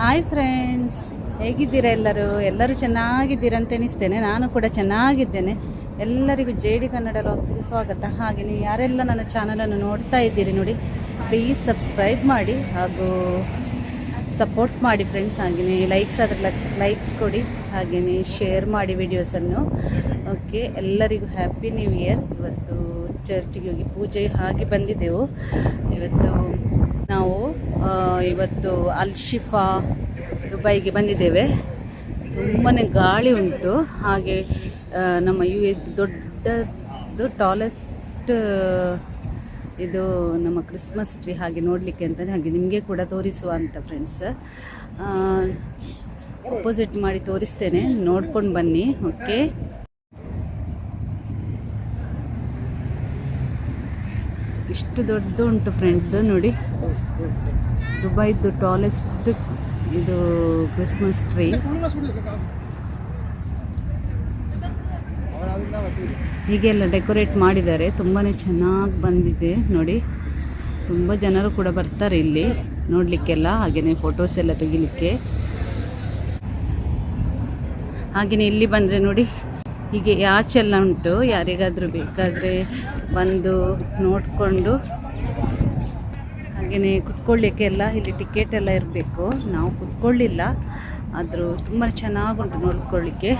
Hi friends ಹೇಗಿದ್ದೀರಾ ಎಲ್ಲರೂ? ಎಲ್ಲರೂ ಚೆನ್ನಾಗಿದ್ದೀರಾ ಅಂತ ಎನಿಸ್ತೇನೆ ನಾನು ಕೂಡ ಚೆನ್ನಾಗಿದ್ದೇನೆ. ಎಲ್ಲರಿಗೂ ಜೆ ಡಿ ಕನ್ನಡ ಲಾಗ್ಸ್ಗೆ ಸ್ವಾಗತ. ಹಾಗೆಯೇ ಯಾರೆಲ್ಲ ನನ್ನ ಚಾನಲನ್ನು ನೋಡ್ತಾ ಇದ್ದೀರಿ ನೋಡಿ ಪ್ಲೀಸ್ ಸಬ್ಸ್ಕ್ರೈಬ್ ಮಾಡಿ ಹಾಗೂ ಸಪೋರ್ಟ್ ಮಾಡಿ ಫ್ರೆಂಡ್ಸ್ ಹಾಗೆಯೇ ಲೈಕ್ಸ್ ಆದರೆ ಲೈಕ್ಸ್ ಕೊಡಿ. ಹಾಗೆಯೇ ಶೇರ್ ಮಾಡಿ ವಿಡಿಯೋಸನ್ನು ಓಕೆ ಎಲ್ಲರಿಗೂ ಹ್ಯಾಪಿ ನ್ಯೂ ಇಯರ್ ಇವತ್ತು ಚರ್ಚಿಗೆ ಹೋಗಿ ಪೂಜೆ ಹಾಗೆ ಬಂದಿದ್ದೆವು. ಇವತ್ತು ನಾವು ಇವತ್ತು ಅಲ್ ಶಿಫಾ ದುಬೈಗೆ ಬಂದಿದ್ದೇವೆ. ತುಂಬಾ ಗಾಳಿ ಉಂಟು. ಹಾಗೆ ನಮ್ಮ ಯು ಎ ದೊಡ್ಡದು ಟಾಲೆಸ್ಟ್ ಇದು ನಮ್ಮ ಕ್ರಿಸ್ಮಸ್ ಟ್ರೀ ಹಾಗೆ ನೋಡಲಿಕ್ಕೆ ಅಂತಲೇ ಹಾಗೆ ನಿಮಗೆ ಕೂಡ ತೋರಿಸುವ ಅಂತ ಫ್ರೆಂಡ್ಸ್ ಅಪೋಸಿಟ್ ಮಾಡಿ ತೋರಿಸ್ತೇನೆ. ನೋಡ್ಕೊಂಡು ಬನ್ನಿ. ಓಕೆ ಇಷ್ಟು ದೊಡ್ಡದು ಉಂಟು ಫ್ರೆಂಡ್ಸ್ ನೋಡಿ. ದುಬೈದು ಟಾಲೆಸ್ಟ್ ಇದು ಕ್ರಿಸ್ಮಸ್ ಟ್ರೀ ಹೀಗೆಲ್ಲ ಡೆಕೋರೇಟ್ ಮಾಡಿದ್ದಾರೆ. ತುಂಬಾ ಚೆನ್ನಾಗಿ ಬಂದಿದೆ ನೋಡಿ. ತುಂಬ ಜನರು ಕೂಡ ಬರ್ತಾರೆ ಇಲ್ಲಿ ನೋಡಲಿಕ್ಕೆಲ್ಲ ಹಾಗೆಯೇ ಫೋಟೋಸ್ ಎಲ್ಲ ತೆಗಿಲಿಕ್ಕೆ. ಹಾಗೆಯೇ ಇಲ್ಲಿ ಬಂದರೆ ನೋಡಿ, ಹೀಗೆ ಆಚೆಲ್ಲ ಉಂಟು. ಯಾರಿಗಾದರೂ ಬೇಕಾದರೆ ಬಂದು ನೋಡಿಕೊಂಡು ಹಾಗೆಯೇ ಕುತ್ಕೊಳ್ಳಿಕ್ಕೆಲ್ಲ ಇಲ್ಲಿ ಟಿಕೆಟ್ ಎಲ್ಲ ಇರಬೇಕು. ನಾವು ಕುತ್ಕೊಳ್ಳಿಲ್ಲ. ಆದರೂ ತುಂಬ ಚೆನ್ನಾಗುಂಟು ನೋಡ್ಕೊಳ್ಳಿಕ್ಕೆ.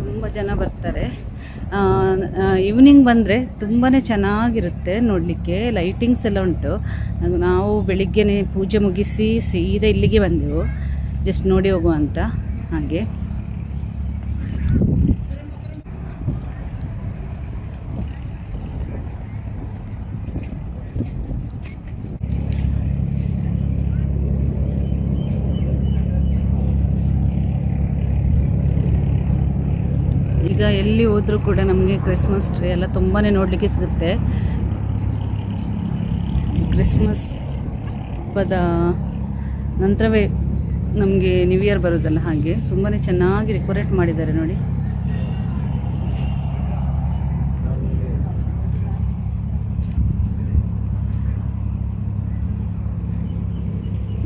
ತುಂಬ ಜನ ಬರ್ತಾರೆ. ಈವ್ನಿಂಗ್ ಬಂದರೆ ತುಂಬಾ ಚೆನ್ನಾಗಿರುತ್ತೆ ನೋಡಲಿಕ್ಕೆ. ಲೈಟಿಂಗ್ಸ್ ಎಲ್ಲ ಉಂಟು. ನಾವು ಬೆಳಿಗ್ಗೆನೇ ಪೂಜೆ ಮುಗಿಸಿ ಸೀದಾ ಇಲ್ಲಿಗೆ ಬಂದೆವು. ಜಸ್ಟ್ ನೋಡಿ ಹೋಗುವ ಅಂತ. ಹಾಗೆ. ಈಗ ಎಲ್ಲಿ ಹೋದರೂ ಕೂಡ ನಮಗೆ ಕ್ರಿಸ್ಮಸ್ ಟ್ರೀ ಎಲ್ಲ ತುಂಬಾ ನೋಡಲಿಕ್ಕೆ ಸಿಗುತ್ತೆ. ಕ್ರಿಸ್ಮಸ್ ಹಬ್ಬದ ನಂತರವೇ ನಮಗೆ ನ್ಯೂ ಇಯರ್ ಬರೋದಲ್ಲ ಹಾಗೆ ತುಂಬಾ ಚೆನ್ನಾಗಿ ಡೆಕೋರೇಟ್ ಮಾಡಿದ್ದಾರೆ ನೋಡಿ.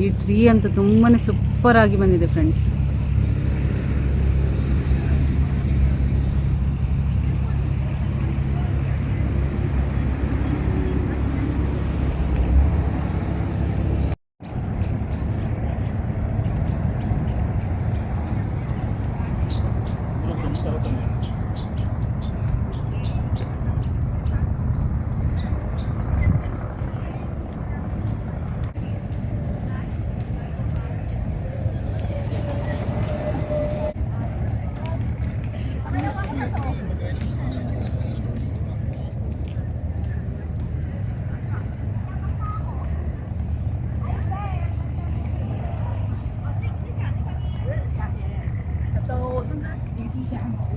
ಈ ಟ್ರೀ ಅಂತೂ ತುಂಬಾ ಸೂಪರ್ ಆಗಿ ಬಂದಿದೆ ಫ್ರೆಂಡ್ಸ್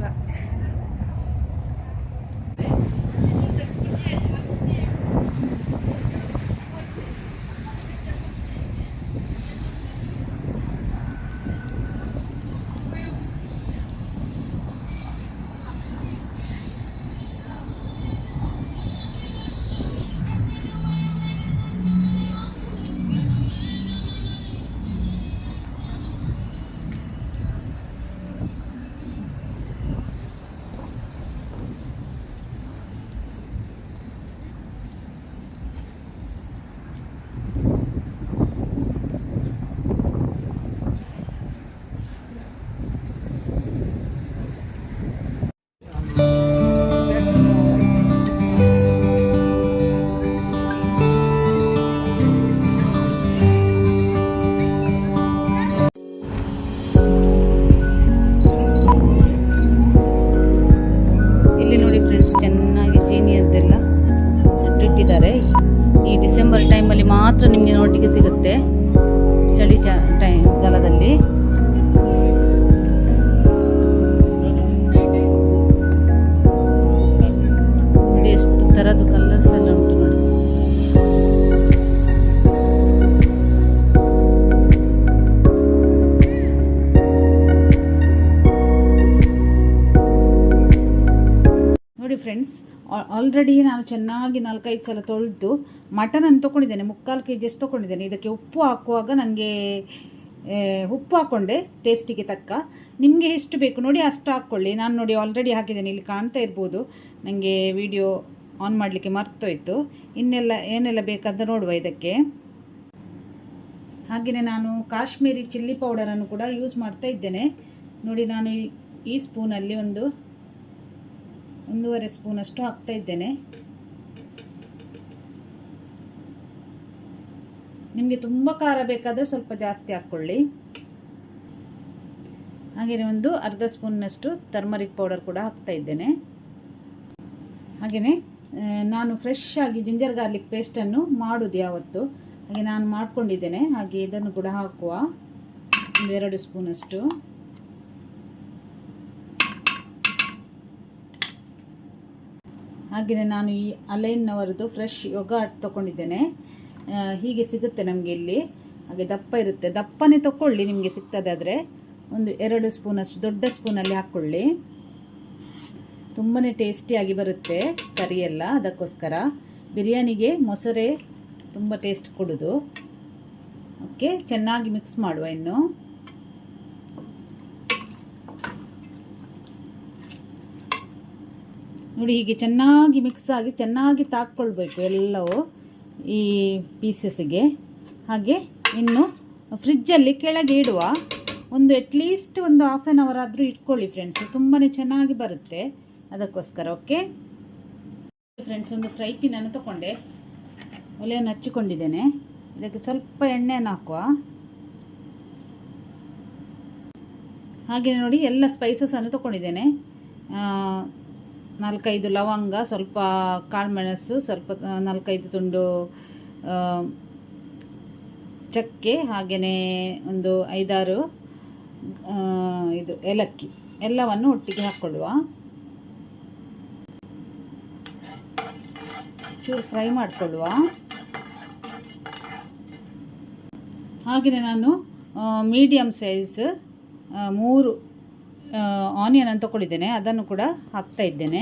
ಇಲ್ಲಿ ಆಲ್ರೆಡಿ ನಾನು ಚೆನ್ನಾಗಿ ನಾಲ್ಕೈದು ಸಲ ತೊಳೆದು ಮಟನನ್ನು ತೊಗೊಂಡಿದ್ದೇನೆ, ಮುಕ್ಕಾಲು ಕೆ ಜಿಯಷ್ಟು ತೊಗೊಂಡಿದ್ದೇನೆ. ಇದಕ್ಕೆ ಉಪ್ಪು ಹಾಕುವಾಗ ನನಗೆ ಉಪ್ಪು ಹಾಕ್ಕೊಂಡೆ ಟೇಸ್ಟಿಗೆ ತಕ್ಕ. ನಿಮಗೆ ಎಷ್ಟು ಬೇಕು ನೋಡಿ ಅಷ್ಟು ಹಾಕ್ಕೊಳ್ಳಿ. ನಾನು ನೋಡಿ ಆಲ್ರೆಡಿ ಹಾಕಿದ್ದೇನೆ, ಇಲ್ಲಿ ಕಾಣ್ತಾ ಇರ್ಬೋದು. ನನಗೆ ವಿಡಿಯೋ ಆನ್ ಮಾಡಲಿಕ್ಕೆ ಮರ್ತೋಯ್ತು. ಇನ್ನೆಲ್ಲ ಏನೆಲ್ಲ ಬೇಕಂತ ನೋಡುವ ಇದಕ್ಕೆ. ಹಾಗೆಯೇ ನಾನು ಕಾಶ್ಮೀರಿ ಚಿಲ್ಲಿ ಪೌಡರನ್ನು ಕೂಡ ಯೂಸ್ ಮಾಡ್ತಾ ಇದ್ದೇನೆ. ನೋಡಿ ನಾನು ಈ ಸ್ಪೂನಲ್ಲಿ ಒಂದು ಒಂದೂವರೆ ಸ್ಪೂನಷ್ಟು ಹಾಕ್ತಾ ಇದ್ದೇನೆ. ನಿಮಗೆ ತುಂಬ ಖಾರ ಬೇಕಾದರೆ ಸ್ವಲ್ಪ ಜಾಸ್ತಿ ಹಾಕ್ಕೊಳ್ಳಿ. ಹಾಗೆಯೇ ಒಂದು ಅರ್ಧ ಸ್ಪೂನ್ನಷ್ಟು ಟರ್ಮರಿಕ್ ಪೌಡರ್ ಕೂಡ ಹಾಕ್ತಾ ಇದ್ದೇನೆ. ಹಾಗೆಯೇ ನಾನು ಫ್ರೆಶ್ ಆಗಿ ಜಿಂಜರ್ ಗಾರ್ಲಿಕ್ ಪೇಸ್ಟನ್ನು ಮಾಡೋದು ಯಾವತ್ತು? ಹಾಗೆ ನಾನು ಮಾಡ್ಕೊಂಡಿದ್ದೇನೆ. ಹಾಗೆ ಇದನ್ನು ಕೂಡ ಹಾಕುವ. ಒಂದೆರಡು ಸ್ಪೂನಷ್ಟು. ಹಾಗೆಯೇ ನಾನು ಈ ಅಲೈನ್ನವರದ್ದು ಫ್ರೆಶ್ ಯೋಗ ತಗೊಂಡಿದ್ದೇನೆ. ಆ, ಹೀಗೆ ಸಿಗುತ್ತೆ ನಮಗೆ ಇಲ್ಲಿ. ಹಾಗೆ ದಪ್ಪ ಇರುತ್ತೆ. ದಪ್ಪನೇ ತೊಗೊಳ್ಳಿ ನಿಮಗೆ ಸಿಗ್ತದಾದರೆ. ಒಂದು ಎರಡು ಸ್ಪೂನಷ್ಟು ದೊಡ್ಡ ಸ್ಪೂನಲ್ಲಿ ಹಾಕ್ಕೊಳ್ಳಿ ತುಂಬಾ ಟೇಸ್ಟಿಯಾಗಿ ಬರುತ್ತೆ ಕರಿಯೆಲ್ಲ ಅದಕ್ಕೋಸ್ಕರ. ಬಿರಿಯಾನಿಗೆ ಮೊಸರೆ ತುಂಬ ಟೇಸ್ಟ್ ಕೊಡೋದು. ಓಕೆ ಚೆನ್ನಾಗಿ ಮಿಕ್ಸ್ ಮಾಡುವ ಇನ್ನು. ನೋಡಿ ಹೀಗೆ ಚೆನ್ನಾಗಿ ಮಿಕ್ಸ್ ಆಗಿ ಚೆನ್ನಾಗಿ ತಾಕ್ಕೊಳ್ಬೇಕು ಎಲ್ಲವೂ ಈ ಪೀಸಸ್ಗೆ ಹಾಗೆ ಇನ್ನು ಫ್ರಿಜ್ಜಲ್ಲಿ ಕೆಳಗೆ ಇಡುವ ಒಂದು ಅಟ್ಲೀಸ್ಟ್ ಒಂದು ಹಾಫ್ ಆನ್ ಅವರ್ ಆದರೂ ಇಟ್ಕೊಳ್ಳಿ ಫ್ರೆಂಡ್ಸ್ ತುಂಬಾ ಚೆನ್ನಾಗಿ ಬರುತ್ತೆ ಅದಕ್ಕೋಸ್ಕರ ಓಕೆ ಫ್ರೆಂಡ್ಸ್ ಒಂದು ಫ್ರೈ ಪಿನನ್ನು ತಗೊಂಡೆ. ಒಲೆಯನ್ನು ಹಚ್ಚಿಕೊಂಡಿದ್ದೇನೆ. ಇದಕ್ಕೆ ಸ್ವಲ್ಪ ಎಣ್ಣೆಯನ್ನು ಹಾಕುವ. ಹಾಗೆ ನೋಡಿ ಎಲ್ಲ ಸ್ಪೈಸಸನ್ನು ತಗೊಂಡಿದ್ದೇನೆ. ನಾಲ್ಕೈದು ಲವಂಗ, ಸ್ವಲ್ಪ ಕಾಳುಮೆಣಸು, ಸ್ವಲ್ಪ ನಾಲ್ಕೈದು ತುಂಡು ಚಕ್ಕೆ ಹಾಗೆಯೇ ಒಂದು ಐದಾರು ಇದು ಏಲಕ್ಕಿ ಎಲ್ಲವನ್ನು ಒಟ್ಟಿಗೆ ಹಾಕ್ಕೊಳ್ಳುವ. ಚೂರು ಫ್ರೈ ಮಾಡಿಕೊಳ್ಳುವ. ಹಾಗೆಯೇ ನಾನು ಮೀಡಿಯಮ್ ಸೈಜ್ ಮೂರು ಆನಿಯನ್ ಅಂತ ತಗೊಂಡಿದ್ದೇನೆ ಅದನ್ನು ಕೂಡ ಹಾಕ್ತಾ ಇದ್ದೇನೆ.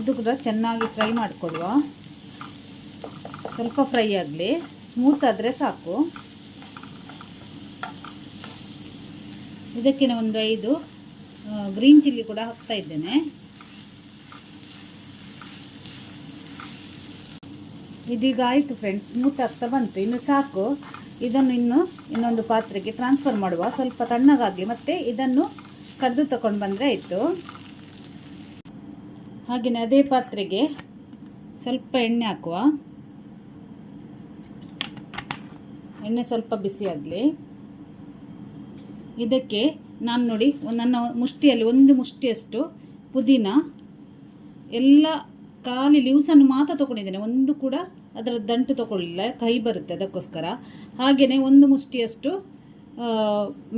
ಇದು ಕೂಡ ಚೆನ್ನಾಗಿ ಫ್ರೈ ಮಾಡಿಕೊಳ್ಳುವ. ಸ್ವಲ್ಪ ಫ್ರೈ ಆಗಲಿ. ಸ್ಮೂತ್ ಆದರೆ ಸಾಕು. ಇದಕ್ಕೆ ಒಂದು ಐದು ಗ್ರೀನ್ ಚಿಲ್ಲಿ ಕೂಡ ಹಾಕ್ತಾ ಇದ್ದೇನೆ. ಇದೀಗ ಆಯಿತು ಫ್ರೆಂಡ್ಸ್ ಸ್ಮೂತ್ ಆಗ್ತಾ ಬಂತು. ಇನ್ನು ಸಾಕು. ಇದನ್ನು ಇನ್ನು ಇನ್ನೊಂದು ಪಾತ್ರೆಗೆ ಟ್ರಾನ್ಸ್ಫರ್ ಮಾಡುವ. ಸ್ವಲ್ಪ ತಣ್ಣಗಾಗಿ ಮತ್ತೆ ಇದನ್ನು ಕಡ್ದು ತಗೊಂಡು ಬಂದರೆ ಆಯಿತು. ಹಾಗೆಯೇ ಅದೇ ಪಾತ್ರೆಗೆ ಸ್ವಲ್ಪ ಎಣ್ಣೆ ಹಾಕುವ. ಎಣ್ಣೆ ಸ್ವಲ್ಪ ಬಿಸಿ ಆಗಲಿ. ಇದಕ್ಕೆ ನಾನು ನೋಡಿ, ನನ್ನ ಮುಷ್ಟಿಯಲ್ಲಿ ಒಂದು ಮುಷ್ಟಿಯಷ್ಟು ಪುದೀನ, ಎಲ್ಲ ಖಾಲಿ ಲೀವ್ಸನ್ನು ಮಾತ್ರ ತೊಗೊಂಡಿದ್ದೇನೆ. ಒಂದು ಕೂಡ ಅದರ ದಂಟು ತಗೊಳ್ಳಿಲ್ಲ ಕೈ ಬರುತ್ತೆ ಅದಕ್ಕೋಸ್ಕರ. ಹಾಗೆಯೇ ಒಂದು ಮುಷ್ಟಿಯಷ್ಟು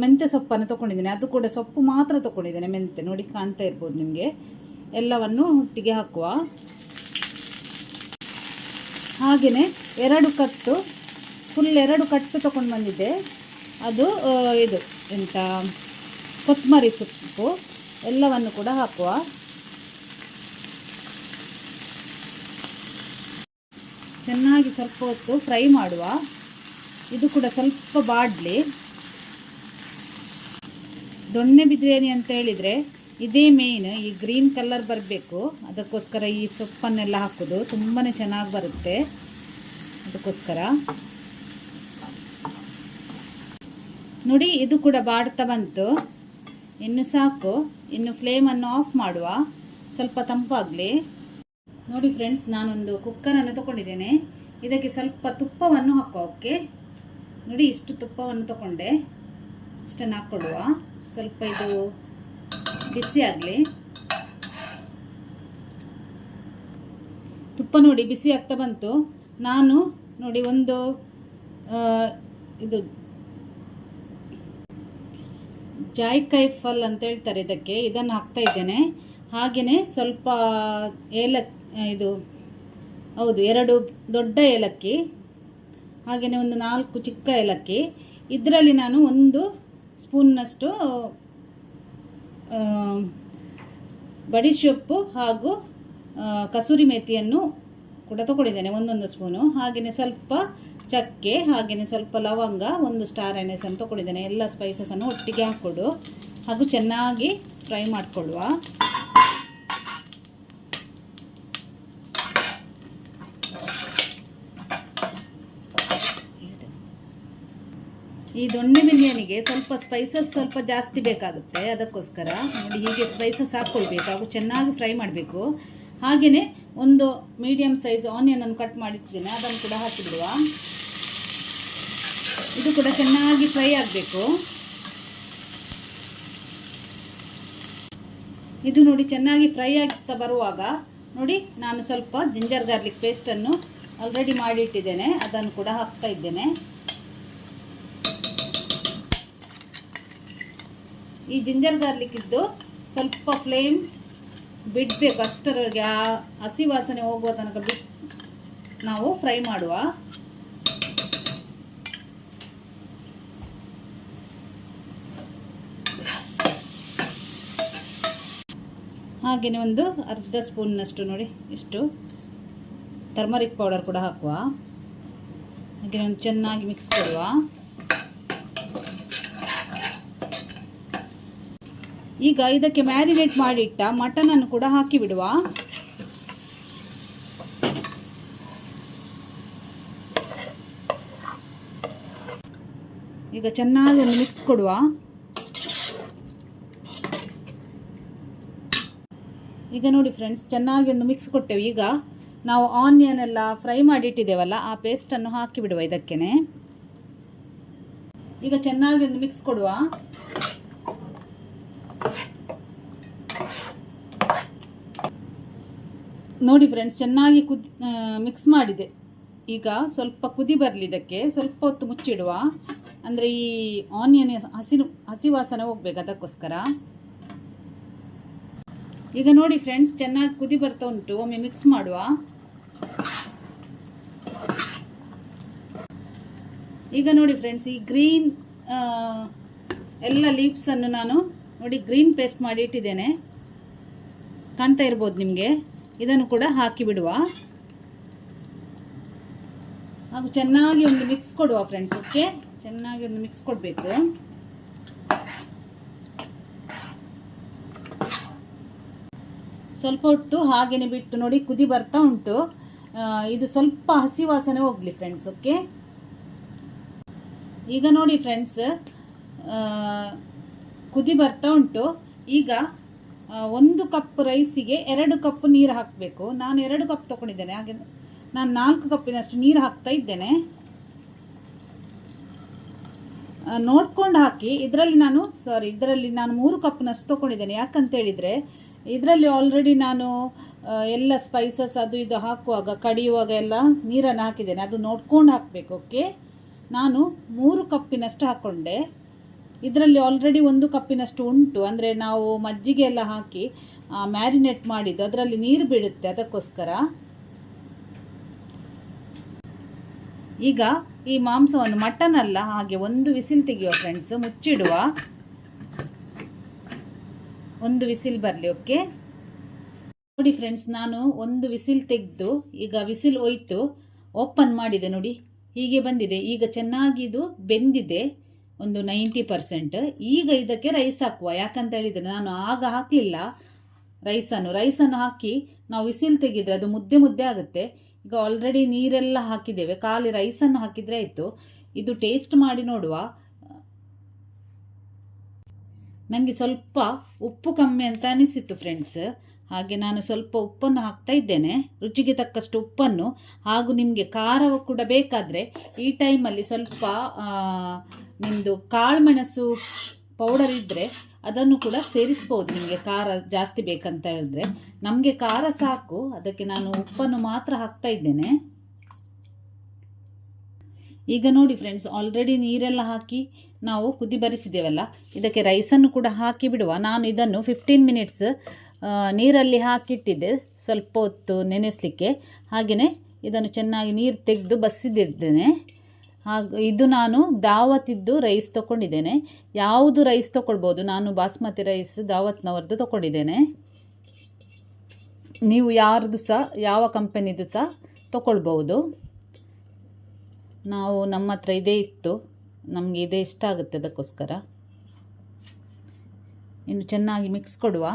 ಮೆಂತ್ಯ ಸೊಪ್ಪನ್ನು ತೊಗೊಂಡಿದ್ದೇನೆ. ಅದು ಕೂಡ ಸೊಪ್ಪು ಮಾತ್ರ ತೊಗೊಂಡಿದ್ದೇನೆ, ಮೆಂತ್ಯ. ನೋಡಿ, ಕಾಣ್ತಾ ಇರ್ಬೋದು ನಿಮಗೆ. ಎಲ್ಲವನ್ನು ಒಟ್ಟಿಗೆ ಹಾಕುವ. ಹಾಗೆಯೇ ಎರಡು ಕಟ್ಟು ಫುಲ್ ಎರಡು ಕಟ್ಟು ತೊಗೊಂಡು ಬಂದಿದ್ದೆ. ಅದು ಇದು ಎಂತ ಕೊತ್ತಂಬರಿ ಸೊಪ್ಪು. ಎಲ್ಲವನ್ನು ಕೂಡ ಹಾಕುವ. ಚೆನ್ನಾಗಿ ಸ್ವಲ್ಪ ಹೊತ್ತು ಫ್ರೈ ಮಾಡುವ. ಇದು ಕೂಡ ಸ್ವಲ್ಪ ಬಾಡಲಿ. ದೊಣ್ಣೆ ಬಿರಿಯಾನಿ ಅಂತ ಹೇಳಿದರೆ ಇದೇ ಮೇಯ್ನ್ ಈ ಗ್ರೀನ್ ಕಲರ್ ಬರಬೇಕು. ಅದಕ್ಕೋಸ್ಕರ ಈ ಸೊಪ್ಪನ್ನೆಲ್ಲ ಹಾಕೋದು ತುಂಬಾ ಚೆನ್ನಾಗಿ ಬರುತ್ತೆ. ಅದಕ್ಕೋಸ್ಕರ. ನೋಡಿ ಇದು ಕೂಡ ಬಾಡ್ತಾ ಬಂತು. ಇನ್ನು ಸಾಕು. ಇನ್ನು ಫ್ಲೇಮನ್ನು ಆಫ್ ಮಾಡುವ. ಸ್ವಲ್ಪ ತಂಪಾಗಲಿ. ನೋಡಿ ಫ್ರೆಂಡ್ಸ್ ನಾನೊಂದು ಕುಕ್ಕರನ್ನು ತಗೊಂಡಿದ್ದೇನೆ. ಇದಕ್ಕೆ ಸ್ವಲ್ಪ ತುಪ್ಪವನ್ನು ಹಾಕೋಕ್ಕೆ ನೋಡಿ, ಇಷ್ಟು ತುಪ್ಪವನ್ನು ತಗೊಂಡೆ. ಇಷ್ಟನ್ನು ಹಾಕ್ಕೊಡುವ. ಸ್ವಲ್ಪ ಇದು ಬಿಸಿ ಆಗಲಿ. ತುಪ್ಪ ನೋಡಿ ಬಿಸಿ ಆಗ್ತಾ ಬಂತು. ನಾನು ನೋಡಿ ಒಂದು ಇದು ಜಾಯ್ಕಾಯಿ ಫಲ್ ಅಂತ ಹೇಳ್ತಾರೆ ಇದಕ್ಕೆ. ಇದನ್ನು ಹಾಕ್ತಾ ಇದ್ದೇನೆ. ಹಾಗೆಯೇ ಸ್ವಲ್ಪ ಏಲಕ್ ಇದು, ಹೌದು, ಎರಡು ದೊಡ್ಡ ಏಲಕ್ಕಿ ಹಾಗೆಯೇ ಒಂದು ನಾಲ್ಕು ಚಿಕ್ಕ ಏಲಕ್ಕಿ. ಇದರಲ್ಲಿ ನಾನು ಒಂದು ಸ್ಪೂನ್ನಷ್ಟು ಬಡಿಸೊಪ್ಪು ಹಾಗೂ ಕಸೂರಿ ಮೇಥಿಯನ್ನು ಕೂಡ ತಗೊಂಡಿದ್ದೇನೆ, ಒಂದೊಂದು ಸ್ಪೂನು. ಹಾಗೆಯೇ ಸ್ವಲ್ಪ ಚಕ್ಕೆ ಹಾಗೆಯೇ ಸ್ವಲ್ಪ ಲವಂಗ, ಒಂದು ಸ್ಟಾರ್ ಎಣ್ಣೆಸನ್ನು ತಗೊಂಡಿದ್ದೇನೆ. ಎಲ್ಲ ಸ್ಪೈಸಸನ್ನು ಒಟ್ಟಿಗೆ ಹಾಕ್ಕೊಡು. ಹಾಗೂ ಚೆನ್ನಾಗಿ ಫ್ರೈ ಮಾಡಿಕೊಳ್ಳುವ. ಈ ದೊಣ್ಣೆ ಬಿರಿಯಾನಿಗೆ ಸ್ವಲ್ಪ ಸ್ಪೈಸಸ್ ಸ್ವಲ್ಪ ಜಾಸ್ತಿ ಬೇಕಾಗುತ್ತೆ. ಅದಕ್ಕೋಸ್ಕರ ನೋಡಿ ಹೀಗೆ ಸ್ಪೈಸಸ್ ಹಾಕ್ಕೊಳ್ಬೇಕು. ಹಾಗೂ ಚೆನ್ನಾಗಿ ಫ್ರೈ ಮಾಡಬೇಕು. ಹಾಗೆಯೇ ಒಂದು ಮೀಡಿಯಮ್ ಸೈಜ್ ಆನಿಯನನ್ನು ಕಟ್ ಮಾಡಿರ್ತೀನಿ ಅದನ್ನು ಕೂಡ ಹಾಕಿಬಿಡುವ. ಇದು ಕೂಡ ಚೆನ್ನಾಗಿ ಫ್ರೈ ಆಗಬೇಕು. ಇದು ನೋಡಿ ಚೆನ್ನಾಗಿ ಫ್ರೈ ಆಗ್ತಾ ಬರುವಾಗ ನೋಡಿ ನಾನು ಸ್ವಲ್ಪ ಜಿಂಜರ್ ಗಾರ್ಲಿಕ್ ಪೇಸ್ಟನ್ನು ಆಲ್ರೆಡಿ ಮಾಡಿಟ್ಟಿದ್ದೇನೆ. ಅದನ್ನು ಕೂಡ ಹಾಕ್ತಾ ಇದ್ದೇನೆ. ಈ ಜಿಂಜರ್ ಗಾರ್ಲಿಕ್ ಇದ್ದು ಸ್ವಲ್ಪ ಫ್ಲೇಮ್ ಬಿಡಬೇಕು, ಅಷ್ಟರವರೆಗೆ ಆ ಹಸಿ ವಾಸನೆ ಹೋಗುವ ತನಕ ಬಿಟ್ಟು ನಾವು ಫ್ರೈ ಮಾಡುವ. ಹಾಗೆಯೇ ಒಂದು ಅರ್ಧ ಸ್ಪೂನ್ನಷ್ಟು ನೋಡಿ, ಇಷ್ಟು ಟರ್ಮರಿಕ್ ಪೌಡರ್ ಕೂಡ ಹಾಕುವ. ಹಾಗೆ ಒಂದು ಚೆನ್ನಾಗಿ ಮಿಕ್ಸ್ ಕೊಡುವ. ಈಗ ಇದಕ್ಕೆ ಮ್ಯಾರಿನೇಟ್ ಮಾಡಿಟ್ಟ ಮಟನನ್ನು ಕೂಡ ಹಾಕಿ ಬಿಡುವ ಈಗ ಚೆನ್ನಾಗಿ ಒಂದು ಮಿಕ್ಸ್ ಕೊಡುವ. ಈಗ ನೋಡಿ ಫ್ರೆಂಡ್ಸ್ ಚೆನ್ನಾಗಿ ಒಂದು ಮಿಕ್ಸ್ ಕೊಟ್ಟೆವು. ಈಗ ನಾವು ಆನಿಯನ್ ಎಲ್ಲ ಫ್ರೈ ಮಾಡಿಟ್ಟಿದ್ದೇವಲ್ಲ, ಆ ಪೇಸ್ಟನ್ನು ಹಾಕಿ ಬಿಡುವ ಇದಕ್ಕೇನೆ. ಈಗ ಚೆನ್ನಾಗಿ ಒಂದು ಮಿಕ್ಸ್ ಕೊಡುವ. ನೋಡಿ ಫ್ರೆಂಡ್ಸ್ ಚೆನ್ನಾಗಿ ಕುದಿ ಮಿಕ್ಸ್ ಮಾಡಿದೆ. ಈಗ ಸ್ವಲ್ಪ ಕುದಿ ಬರಲಿ ಇದಕ್ಕೆ ಸ್ವಲ್ಪ ಹೊತ್ತು ಮುಚ್ಚಿಡುವ. ಅಂದರೆ ಈ ಆನಿಯನ್ ಹಸಿರು, ಹಸಿ ವಾಸನೆ ಹೋಗ್ಬೇಕು ಅದಕ್ಕೋಸ್ಕರ. ಈಗ ನೋಡಿ ಫ್ರೆಂಡ್ಸ್ ಚೆನ್ನಾಗಿ ಕುದಿ ಬರ್ತಾ ಉಂಟು. ಒಮ್ಮೆ ಮಿಕ್ಸ್ ಮಾಡುವ. ಈಗ ನೋಡಿ ಫ್ರೆಂಡ್ಸ್ ಈ ಗ್ರೀನ್ ಎಲ್ಲ ಲೀವ್ಸನ್ನು ನಾನು ನೋಡಿ ಗ್ರೀನ್ ಪೇಸ್ಟ್ ಮಾಡಿ ಇಟ್ಟಿದ್ದೇನೆ. ಕಾಣ್ತಾ ಇರ್ಬೋದು ನಿಮಗೆ? ಇದನ್ನು ಕೂಡ ಹಾಕಿ ಬಿಡುವ ಹಾಗೂ ಚೆನ್ನಾಗಿ ಒಂದು ಮಿಕ್ಸ್ ಕೊಡುವ ಫ್ರೆಂಡ್ಸ್ ಓಕೆ ಚೆನ್ನಾಗಿ ಒಂದು ಮಿಕ್ಸ್ ಕೊಡಬೇಕು. ಸ್ವಲ್ಪ ಹೊತ್ತು ಹಾಗೇನೆ ಬಿಟ್ಟು ನೋಡಿ, ಕುದಿ ಬರ್ತಾ ಉಂಟು. ಇದು ಸ್ವಲ್ಪ ಹಸಿ ವಾಸನೆ ಹೋಗ್ಲಿ ಫ್ರೆಂಡ್ಸ್ ಓಕೆ ಈಗ ನೋಡಿ ಫ್ರೆಂಡ್ಸ್ ಕುದಿ ಬರ್ತಾ ಉಂಟು. ಈಗ ಒಂದು ಕಪ್ ರೈಸಿಗೆ ಎರಡು ಕಪ್ ನೀರು ಹಾಕಬೇಕು. ನಾನು ಎರಡು ಕಪ್ ತೊಗೊಂಡಿದ್ದೇನೆ. ಹಾಗೆ ನಾನು ನಾಲ್ಕು ಕಪ್ಪಿನಷ್ಟು ನೀರು ಹಾಕ್ತಾ ಇದ್ದೇನೆ. ನೋಡ್ಕೊಂಡು ಹಾಕಿ. ಇದರಲ್ಲಿ ನಾನು ಸಾರಿ ಇದರಲ್ಲಿ ನಾನು ಮೂರು ಕಪ್ನಷ್ಟು ತೊಗೊಂಡಿದ್ದೇನೆ. ಯಾಕಂತೇಳಿದರೆ, ಇದರಲ್ಲಿ ಆಲ್ರೆಡಿ ನಾನು ಎಲ್ಲ ಸ್ಪೈಸಸ್ ಅದು ಇದು ಹಾಕುವಾಗ, ಕಡಿಯುವಾಗ ಎಲ್ಲ ನೀರನ್ನು ಹಾಕಿದ್ದೇನೆ. ಅದು ನೋಡ್ಕೊಂಡು ಹಾಕಬೇಕು ಓಕೆ ನಾನು ಮೂರು ಕಪ್ಪಿನಷ್ಟು ಹಾಕ್ಕೊಂಡೆ ಇದರಲ್ಲಿ ಆಲ್ರೆಡಿ ಒಂದು ಕಪ್ಪಿನಷ್ಟು ಉಂಟು. ಅಂದರೆ ನಾವು ಮಜ್ಜಿಗೆ ಎಲ್ಲ ಹಾಕಿ ಮ್ಯಾರಿನೇಟ್ ಮಾಡಿದ್ದು. ಅದರಲ್ಲಿ ನೀರು ಬಿಡುತ್ತೆ ಅದಕ್ಕೋಸ್ಕರ. ಈಗ ಈ ಮಾಂಸವನ್ನು ಮಟನ್ ಅಲ್ಲ, ಹಾಗೆ ಒಂದು ವಿಸಿಲ್ ತೆಗೆಯುವ ಫ್ರೆಂಡ್ಸ್ ಮುಚ್ಚಿಡುವ. ಒಂದು ವಿಸಿಲ್ ಬರಲಿ ಓಕೆ ನೋಡಿ ಫ್ರೆಂಡ್ಸ್ ನಾನು ಒಂದು ವಿಸಿಲ್ ತೆಗೆದು, ಈಗ ವಿಸಿಲ್ ಹೋಯ್ತು. ಓಪನ್ ಮಾಡಿದೆ, ನೋಡಿ. ಹೀಗೆ ಬಂದಿದೆ. ಈಗ ಚೆನ್ನಾಗಿ ಇದು ಬೆಂದಿದೆ. ಒಂದು ನೈಂಟಿ ಪರ್ಸೆಂಟ್. ಈಗ ಇದಕ್ಕೆ ರೈಸ್ ಹಾಕುವ. ಯಾಕಂತ ಹೇಳಿದರೆ ನಾನು ಆಗ ಹಾಕಲಿಲ್ಲ ರೈಸನ್ನು ರೈಸನ್ನು ಹಾಕಿ ನಾವು ವಿಸಿಲ್ ತೆಗೆದರೆ ಅದು ಮುದ್ದೆ ಮುದ್ದೆ ಆಗುತ್ತೆ. ಈಗ ಆಲ್ರೆಡಿ ನೀರೆಲ್ಲ ಹಾಕಿದ್ದೇವೆ. ಖಾಲಿ ರೈಸನ್ನು ಹಾಕಿದರೆ ಆಯಿತು. ಇದು ಟೇಸ್ಟ್ ಮಾಡಿ ನೋಡುವ. ನನಗೆ ಸ್ವಲ್ಪ ಉಪ್ಪು ಕಮ್ಮಿ ಅಂತ ಅನಿಸಿತ್ತು ಫ್ರೆಂಡ್ಸ್ ಹಾಗೆ ನಾನು ಸ್ವಲ್ಪ ಉಪ್ಪನ್ನು ಹಾಕ್ತಾ ಇದ್ದೇನೆ. ರುಚಿಗೆ ತಕ್ಕಷ್ಟು ಉಪ್ಪನ್ನು ಹಾಗೂ ನಿಮಗೆ ಖಾರ ಕೂಡ ಬೇಕಾದರೆ ಈ ಟೈಮಲ್ಲಿ ಸ್ವಲ್ಪ ನಿಮ್ಮದು ಕಾಳುಮೆಣಸು ಪೌಡರ್ ಇದ್ದರೆ ಅದನ್ನು ಕೂಡ ಸೇರಿಸ್ಬೋದು ನಿಮಗೆ ಖಾರ ಜಾಸ್ತಿ ಬೇಕಂತ ಹೇಳಿದ್ರೆ. ನಮಗೆ ಖಾರ ಸಾಕು. ಅದಕ್ಕೆ ನಾನು ಉಪ್ಪನ್ನು ಮಾತ್ರ ಹಾಕ್ತಾ ಇದ್ದೇನೆ. ಈಗ ನೋಡಿ ಫ್ರೆಂಡ್ಸ್ ಆಲ್ರೆಡಿ ನೀರೆಲ್ಲ ಹಾಕಿ ನಾವು ಕುದಿ ಬರಿಸಿದ್ದೇವಲ್ಲ. ಇದಕ್ಕೆ ರೈಸನ್ನು ಕೂಡ ಹಾಕಿ ಬಿಡುವ. ನಾನು ಇದನ್ನು ಫಿಫ್ಟೀನ್ ಮಿನಿಟ್ಸ್ ನೀರಲ್ಲಿ ಹಾಕಿಟ್ಟಿದ್ದೆ. ಸ್ವಲ್ಪ ಹೊತ್ತು ನೆನೆಸಲಿಕ್ಕೆ. ಹಾಗೆಯೇ ಇದನ್ನು ಚೆನ್ನಾಗಿ ನೀರು ತೆಗೆದು ಬಸಿದಿದ್ದೇನೆ ಹಾಗೆ, ಇದು ನಾನು ದಾವತಿದ್ದು ರೈಸ್ ತೊಗೊಂಡಿದ್ದೇನೆ. ಯಾವುದು ರೈಸ್ ತೊಗೊಳ್ಬೋದು? ನಾನು ಬಾಸ್ಮತಿ ರೈಸ್ ದಾವತ್ನವರದ್ದು ತೊಗೊಂಡಿದ್ದೇನೆ. ನೀವು ಯಾರ್ದು ಸಹ, ಯಾವ ಕಂಪನಿದು ಸಹ ತೊಗೊಳ್ಬೋದು. ನಾವು ನಮ್ಮ ಹತ್ರ ಇದೇ ಇತ್ತು. ನಮಗೆ ಇದೇ ಇಷ್ಟ ಆಗುತ್ತೆ ಅದಕ್ಕೋಸ್ಕರ. ಇನ್ನು ಚೆನ್ನಾಗಿ ಮಿಕ್ಸ್ ಕೊಡುವ.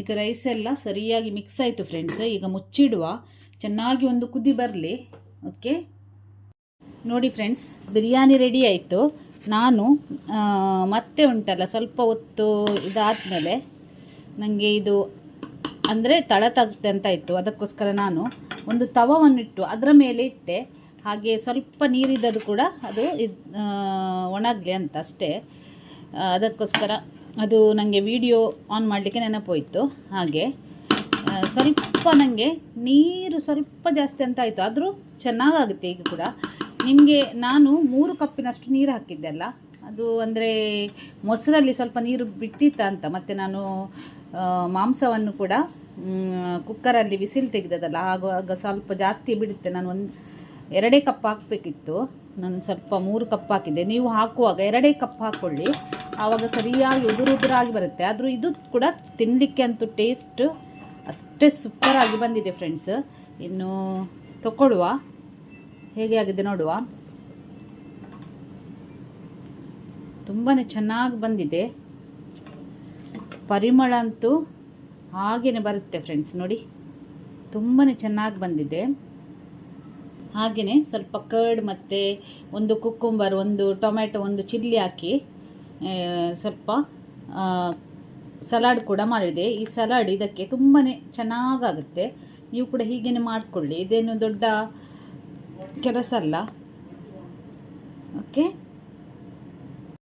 ಈಗ ರೈಸ್ ಎಲ್ಲ ಸರಿಯಾಗಿ ಮಿಕ್ಸ್ ಆಯಿತು ಫ್ರೆಂಡ್ಸ್ ಈಗ ಮುಚ್ಚಿಡುವ. ಚೆನ್ನಾಗಿ ಒಂದು ಕುದಿ ಬರಲಿ. ಓಕೆ ನೋಡಿ ಫ್ರೆಂಡ್ಸ್ ಬಿರಿಯಾನಿ ರೆಡಿ ಆಯಿತು. ನಾನು ಮತ್ತೆ ಉಂಟಲ್ಲ, ಸ್ವಲ್ಪ ಹೊತ್ತು ಇದಾದಮೇಲೆ ನನಗೆ ಇದು ಅಂದರೆ ತಳ ಇತ್ತು. ಅದಕ್ಕೋಸ್ಕರ ನಾನು ಒಂದು ತವವನ್ನಿಟ್ಟು ಅದರ ಮೇಲೆ ಇಟ್ಟೆ. ಹಾಗೆ ಸ್ವಲ್ಪ ನೀರಿದ್ದದು ಕೂಡ ಅದು ಇದು ಒಣಗಲಿ ಅಂತ ಅಷ್ಟೇ. ಅದಕ್ಕೋಸ್ಕರ ಅದು ನನಗೆ ವಿಡಿಯೋ ಆನ್ ಮಾಡಲಿಕ್ಕೆ ನೆನಪೋಯಿತು. ಹಾಗೆ ಸ್ವಲ್ಪ ನನಗೆ ನೀರು ಸ್ವಲ್ಪ ಜಾಸ್ತಿ ಅಂತ ಆಯಿತು. ಆದರೂ ಚೆನ್ನಾಗಾಗುತ್ತೆ ಈಗ ಕೂಡ. ನಿಮಗೆ ನಾನು ಮೂರು ಕಪ್ಪಿನಷ್ಟು ನೀರು ಹಾಕಿದ್ದೆ ಅಲ್ಲ? ಅದು ಅಂದರೆ ಮೊಸರಲ್ಲಿ ಸ್ವಲ್ಪ ನೀರು ಬಿಟ್ಟಿತ್ತ ಅಂತ. ಮತ್ತು ನಾನು ಮಾಂಸವನ್ನು ಕೂಡ ಕುಕ್ಕರಲ್ಲಿ ವಿಸಿಲ್ ತೆಗೆದದಲ್ಲ. ಆಗುವಾಗ ಸ್ವಲ್ಪ ಜಾಸ್ತಿ ಬಿಡುತ್ತೆ. ನಾನು ಒಂದು ಎರಡೇ ಕಪ್ ಹಾಕಬೇಕಿತ್ತು. ನಾನು ಸ್ವಲ್ಪ ಮೂರು ಕಪ್ ಹಾಕಿದ್ದೆ. ನೀವು ಹಾಕುವಾಗ ಎರಡೇ ಕಪ್ ಹಾಕ್ಕೊಳ್ಳಿ ಆವಾಗ ಸರಿಯಾಗಿ ಉದುರು ಉದುರಾಗಿ ಬರುತ್ತೆ. ಆದರೂ ಇದು ಕೂಡ ತಿನ್ನಲಿಕ್ಕೆ ಅಂತೂ ಟೇಸ್ಟ್ ಅಷ್ಟೇ ಸೂಪರಾಗಿ ಬಂದಿದೆ ಫ್ರೆಂಡ್ಸ್ ಇನ್ನು ತಗೊಳ್ಳುವ. ಹೇಗೆ ಆಗಿದೆ ನೋಡುವ. ತುಂಬಾ ಚೆನ್ನಾಗಿ ಬಂದಿದೆ. ಪರಿಮಳ ಅಂತೂ ಹಾಗೇ ಬರುತ್ತೆ ಫ್ರೆಂಡ್ಸ್ ನೋಡಿ ತುಂಬಾ ಚೆನ್ನಾಗಿ ಬಂದಿದೆ. ಹಾಗೆಯೇ ಸ್ವಲ್ಪ ಕರ್ಡ್ ಮತ್ತು ಒಂದು ಕುಕ್ಕುಂಬರ್, ಒಂದು ಟೊಮೆಟೊ ಒಂದು ಚಿಲ್ಲಿ ಹಾಕಿ ಸ್ವಲ್ಪ ಸಲಾಡ್ ಕೂಡ ಮಾಡಿದೆ. ಈ ಸಲಾಡ್ ಇದಕ್ಕೆ ತುಂಬಾ ಚೆನ್ನಾಗಾಗುತ್ತೆ. ನೀವು ಕೂಡ ಹೀಗೇ ಮಾಡಿಕೊಳ್ಳಿ. ಇದೇನು ದೊಡ್ಡ ಕೆಲಸ ಅಲ್ಲ. ಓಕೆ